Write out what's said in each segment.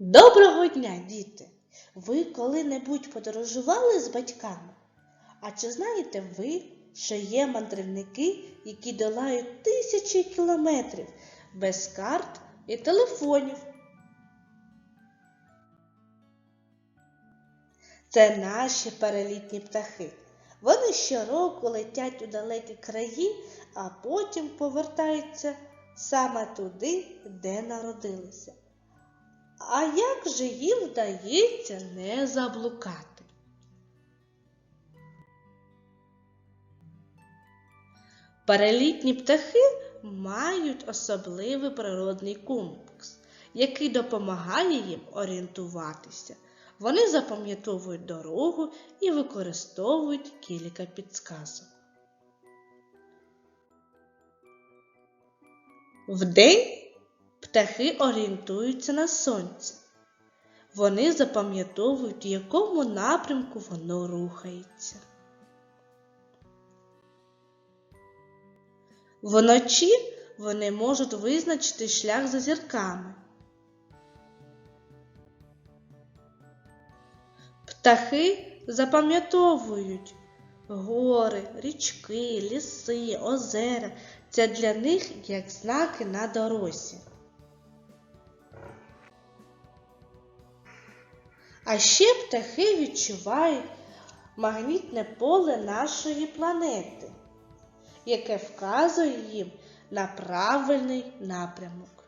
Доброго дня, діти! Ви коли-небудь подорожували з батьками? А чи знаєте ви, що є мандрівники, які долають тисячі кілометрів без карт і телефонів? Це наші перелітні птахи. Вони щороку летять у далекі краї, а потім повертаються саме туди, де народилися. А як же їм вдається не заблукати? Перелітні птахи мають особливий природний комплекс, який допомагає їм орієнтуватися. Вони запам'ятовують дорогу і використовують кілька підсказок. Вдень птахи орієнтуються на сонце. Вони запам'ятовують, в якому напрямку воно рухається. Вночі вони можуть визначити шлях за зірками. Птахи запам'ятовують гори, річки, ліси, озера. Це для них як знаки на дорозі. А ще птахи відчувають магнітне поле нашої планети, яке вказує їм на правильний напрямок.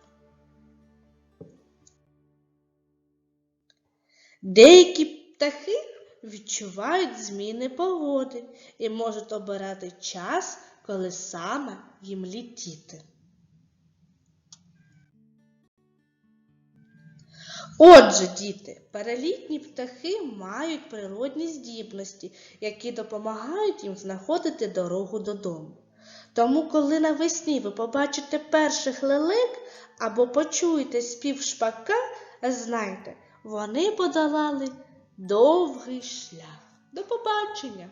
Деякі птахи відчувають зміни погоди і можуть обирати час, коли саме їм літіти. Отже, діти, перелітні птахи мають природні здібності, які допомагають їм знаходити дорогу додому. Тому, коли навесні ви побачите перших лелек або почуєте спів шпака, знайте, вони подолали довгий шлях. До побачення!